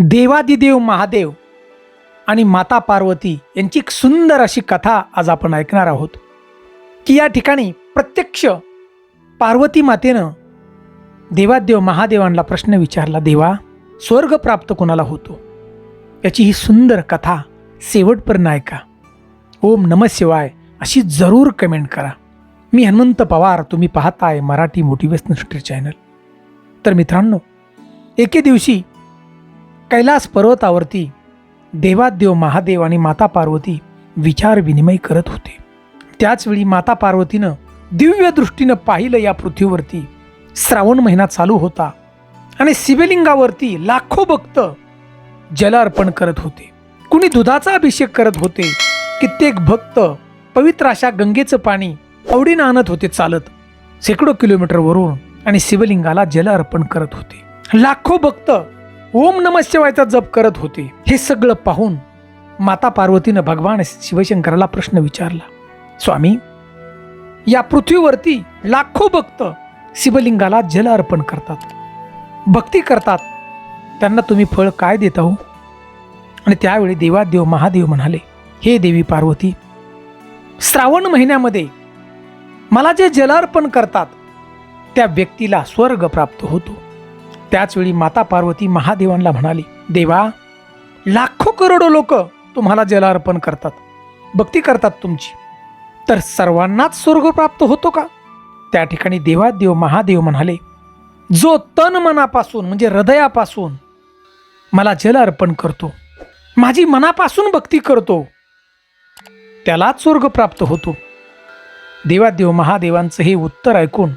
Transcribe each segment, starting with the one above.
देवादिदेव महादेव आणि माता पार्वती यांची एक सुंदर अशी कथा आज आपण ऐकणार आहोत. की या ठिकाणी प्रत्यक्ष पार्वती मातेनं देवादेव महादेवांना प्रश्न विचारला देवा स्वर्ग प्राप्त कोणाला होतो? याची ही सुंदर कथा शेवटपर्यंत ऐका. ओम नम शिवाय अशी जरूर कमेंट करा. मी हनुमंत पवार तुम्ही पाहताय मराठी मोटिवेशनल स्टोरी चॅनल. तर मित्रांनो एके दिवशी कैलास पर्वतावरती देवादेव महादेव आणि माता पार्वती विचार विनिमय करत होते. त्याचवेळी माता पार्वतीनं दिव्य दृष्टीनं पाहिलं या पृथ्वीवरती. श्रावण महिना चालू होता आणि शिवलिंगावरती लाखो भक्त जल अर्पण करत होते. कुणी दुधाचा अभिषेक करत होते कित्येक भक्त पवित्र अशा गंगेचं पाणी आवडीनं आणत होते चालत शेकडो किलोमीटरवरून आणि शिवलिंगाला जल अर्पण करत होते. लाखो भक्त ओम नम शिवायचा जप करत होते. हे सगळं पाहून माता पार्वतीनं भगवान शिवशंकराला प्रश्न विचारला स्वामी या पृथ्वीवरती लाखो भक्त शिवलिंगाला जल अर्पण करतात. भक्ती करतात. त्यांना तुम्ही फळ काय देता हो आणि त्यावेळी देवादेव महादेव म्हणाले हे देवी पार्वती श्रावण महिन्यामध्ये मला जे जलार्पण करतात त्या व्यक्तीला स्वर्ग प्राप्त होतो. त्याचवेळी माता पार्वती महादेवांना म्हणाली देवा लाखो करोडो लोक तुम्हाला जलार्पण करतात. भक्ती करतात तुमची. तर सर्वांनाच स्वर्ग प्राप्त होतो का? त्या ठिकाणी देवादेव महादेव म्हणाले जो तन मनापासून म्हणजे हृदयापासून मला जल अर्पण करतो माझी मनापासून भक्ती करतो त्यालाच स्वर्ग प्राप्त होतो. देवादेव महादेवांचं हे उत्तर ऐकून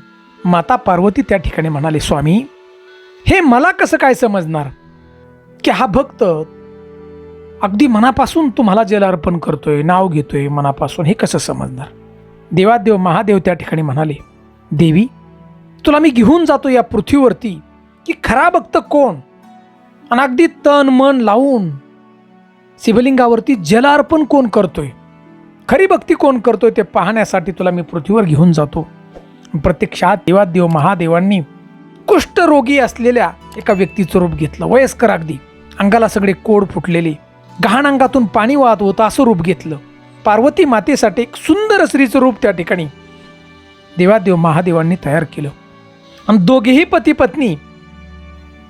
माता पार्वती त्या ठिकाणी म्हणाले स्वामी हे मला कसं काय समजणार? की हा भक्त अगदी मनापासून तुम्हाला जल अर्पण करतोय नाव घेतोय मनापासून हे कसं समजणार? देवादेव महादेव त्या ठिकाणी म्हणाले देवी तुला मी घेऊन जातो या पृथ्वीवरती की खरा भक्त कोण? आणि अगदी तन मन लावून शिवलिंगावरती जल अर्पण कोण करतोय? खरी भक्ती कोण करतोय ते पाहण्यासाठी तुला मी पृथ्वीवर घेऊन जातो. प्रत्यक्षात देवादेव महादेवांनी कुष्ठरोगी असलेल्या एका व्यक्तीचं रूप घेतलं. वयस्कर अगदी. अंगाला सगळे कोड फुटलेले. गहाण अंगातून पाणी वाहत होतं असं रूप घेतलं. पार्वती मातेसाठी एक सुंदर स्त्रीचं रूप त्या ठिकाणी देवादेव महादेवांनी तयार केलं. आणि दोघेही पती पत्नी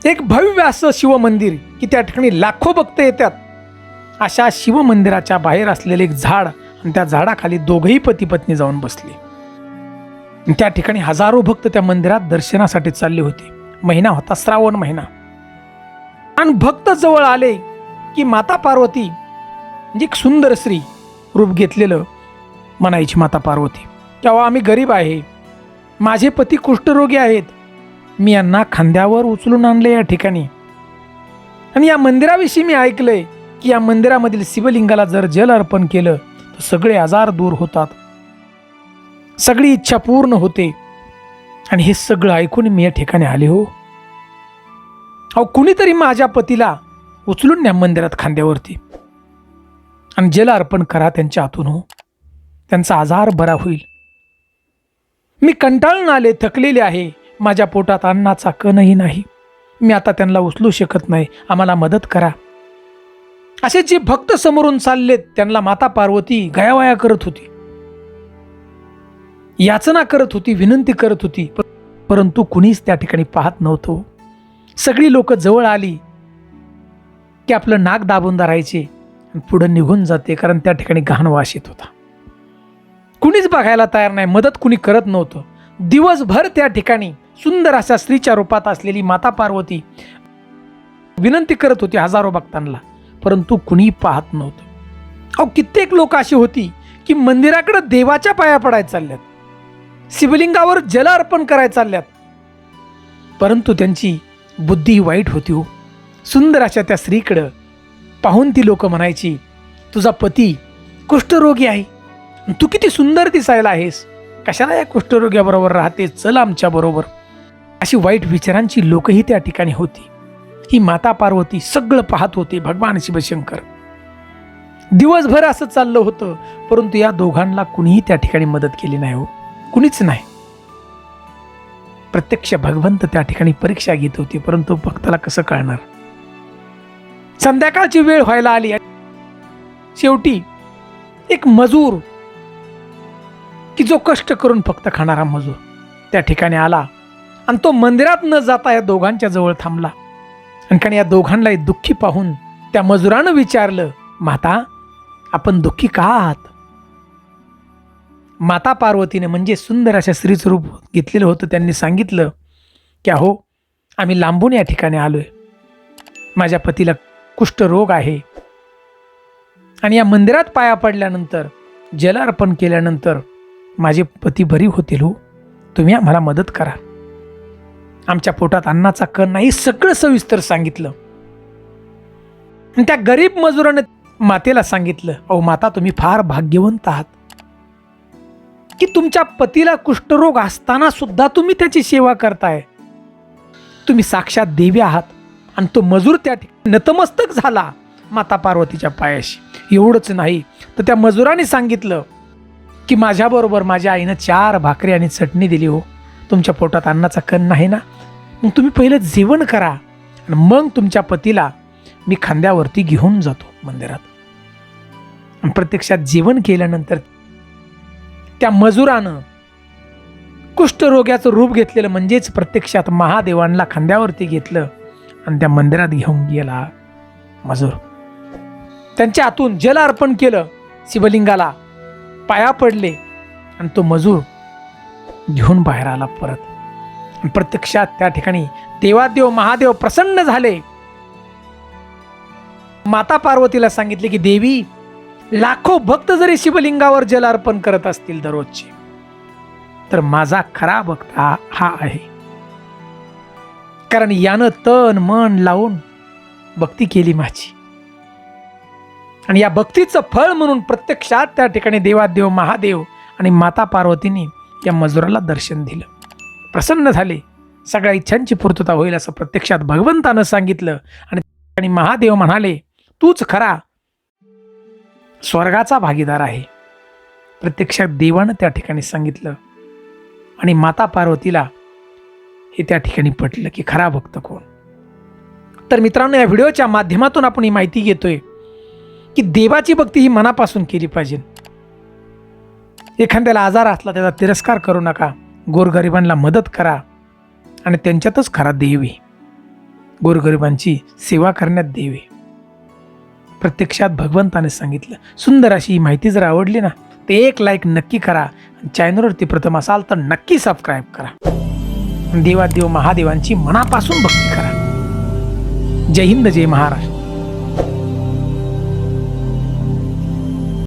एक भव्य असं शिवमंदिर की त्या ठिकाणी लाखो भक्त येतात. अशा शिवमंदिराच्या बाहेर असलेले एक झाड आणि त्या झाडाखाली दोघेही पती पत्नी जाऊन बसले. त्या ठिकाणी हजारो भक्त त्या मंदिरात दर्शनासाठी चालले होते. महिना होता श्रावण महिना. आणि भक्त जवळ आले की माता पार्वती म्हणजे एक सुंदर स्त्री रूप घेतलेलं म्हणायची माता पार्वती. तेव्हा आम्ही गरीब आहे. माझे पती कुष्ठरोगी आहेत. मी यांना खांद्यावर उचलून आणले या ठिकाणी. आणि या मंदिराविषयी मी ऐकलंय की या मंदिरामधील शिवलिंगाला जर जल अर्पण केलं तर सगळे आजार दूर होतात. सगळी इच्छा पूर्ण होते. आणि हे सगळं ऐकून मी या ठिकाणी आले हो. अहो कुणीतरी माझ्या पतीला उचलून न्या मंदिरात खांद्यावरती. आणि जल अर्पण करा त्यांच्या हातून हो. त्यांचा आजार बरा होईल. मी कंटाळून आले थकलेले आहे. माझ्या पोटात अन्नाचा कणही नाही. मी आता त्यांना उचलू शकत नाही. आम्हाला मदत करा. असे जे भक्त समोरून चाललेत त्यांना माता पार्वती गयावया करत होती. याचना करत होती विनंती करत होती परंतु कुणीच त्या ठिकाणी पाहत नव्हतो. सगळी लोक जवळ आली की आपलं नाक दाबून धरायचे आणि पुढं निघून जाते कारण त्या ठिकाणी घाण वास येत होता. कुणीच बघायला तयार नाही मदत कुणी करत नव्हतं. दिवसभर त्या ठिकाणी सुंदर अशा स्त्रीच्या रूपात असलेली माता पार्वती विनंती करत होती हजारो भक्तांना परंतु कुणी पाहत नव्हतं. अहो कित्येक लोक अशी होती की मंदिराकडे देवाच्या पाया पडायला चालल्यात. शिवलिंगावर जल अर्पण करायला चालल्यात. परंतु त्यांची बुद्धी वाईट होती हो. सुंदर अशा त्या स्त्रीकडं पाहून ती लोक म्हणायची तुझा पती कुष्ठरोगी आहे. तू किती सुंदर दिसायला आहेस. कशाला या कुष्ठरोग्याबरोबर राहते चल आमच्याबरोबर अशी वाईट विचारांची लोकही त्या ठिकाणी होती. ही माता पार्वती सगळं पाहत होते भगवान शिवशंकर. दिवसभर असं चाललं होतं परंतु या दोघांना कुणीही त्या ठिकाणी मदत केली नाही हो. कुणीच नाही. प्रत्यक्ष भगवंत त्या ठिकाणी परीक्षा घेत होते परंतु भक्ताला कसं कळणार? संध्याकाळची वेळ व्हायला आली शेवटी एक मजूर की जो कष्ट करून फक्त खाणारा मजूर त्या ठिकाणी आला आणि तो मंदिरात न जाता या दोघांच्या जवळ थांबला. आणि कारण या दोघांनाही दुःखी पाहून त्या मजुरानं विचारलं माता आपण दुःखी का आहात? माता पार्वतीने म्हणजे सुंदर अशा स्त्रीचं रूप घेतलेलं होतं. त्यांनी सांगितलं की अहो आम्ही लांबून या ठिकाणी आलो आहे माझ्या पतीला कुष्ठरोग आहे. आणि या मंदिरात पाया पडल्यानंतर जल अर्पण केल्यानंतर माझे पती बरी होतील हो. तुम्ही आम्हाला मदत करा. आमच्या पोटात अन्नाचा कण नाही सगळं सविस्तर सांगितलं. आणि त्या गरीब मजुराने मातेला सांगितलं अहो माता तुम्ही फार भाग्यवंत आहात. की तुमच्या पतीला कुष्ठरोग असताना सुद्धा तुम्ही त्याची सेवा करताय. तुम्ही साक्षात देवी आहात आणि तो मजूर त्या ठिकाणी नतमस्तक झाला माता पार्वतीच्या पायाशी. एवढंच नाही तर त्या मजुराने सांगितलं की माझ्याबरोबर माझ्या आईनं चार भाकरी आणि चटणी दिली हो. तुमच्या पोटात अन्नाचा कण नाही ना? मग तुम्ही पहिलं जेवण करा आणि मग तुमच्या पतीला मी खांद्यावरती घेऊन जातो मंदिरात. प्रत्यक्षात जेवण केल्यानंतर त्या मजुरानं कुष्ठरोग्याचं रूप घेतलेलं म्हणजेच प्रत्यक्षात महादेवांना खांद्यावरती घेतलं आणि त्या मंदिरात घेऊन गेला मजूर. त्यांच्या हातून जल अर्पण केलं शिवलिंगाला पाया पडले आणि तो मजूर घेऊन बाहेर आला परत. प्रत्यक्षात त्या ठिकाणी देवादेव महादेव प्रसन्न झाले. माता पार्वतीला सांगितले की देवी लाखो भक्त जरी शिवलिंगावर जल अर्पण करत असतील दररोजचे तर माझा खरा भक्त हा हा आहे. कारण यानं तन मन लावून भक्ती केली माझी. आणि या भक्तीचं फळ म्हणून प्रत्यक्षात त्या ठिकाणी देवादेव महादेव आणि माता पार्वतीने या मजुराला दर्शन दिलं. प्रसन्न झाले. सगळ्या इच्छांची पूर्तता होईल असं प्रत्यक्षात भगवंतानं सांगितलं. आणि महादेव म्हणाले तूच खरा स्वर्गाचा भागीदार आहे. प्रत्यक्षात देवानं त्या ठिकाणी सांगितलं आणि माता पार्वतीला हे त्या ठिकाणी पटलं की खरा भक्त कोण? तर मित्रांनो या व्हिडिओच्या माध्यमातून आपण ही माहिती घेतोय की देवाची भक्ती ही मनापासून केली पाहिजे. एखाद्याला आजार असला त्याचा तिरस्कार करू नका. गोरगरिबांना मदत करा आणि त्यांच्यातच खरा देव. आहे गोरगरिबांची सेवा करण्यात देव. आहे प्रत्यक्षात भगवंताने सांगितलं. सुंदर अशी ही माहिती जर आवडली ना ते एक लाईक नक्की करा. चॅनलवरती प्रथम असाल तर नक्की सबस्क्राईब करा. देवादेव महादेवांची मनापासून भक्ती करा. जय हिंद जय महाराष्ट्र.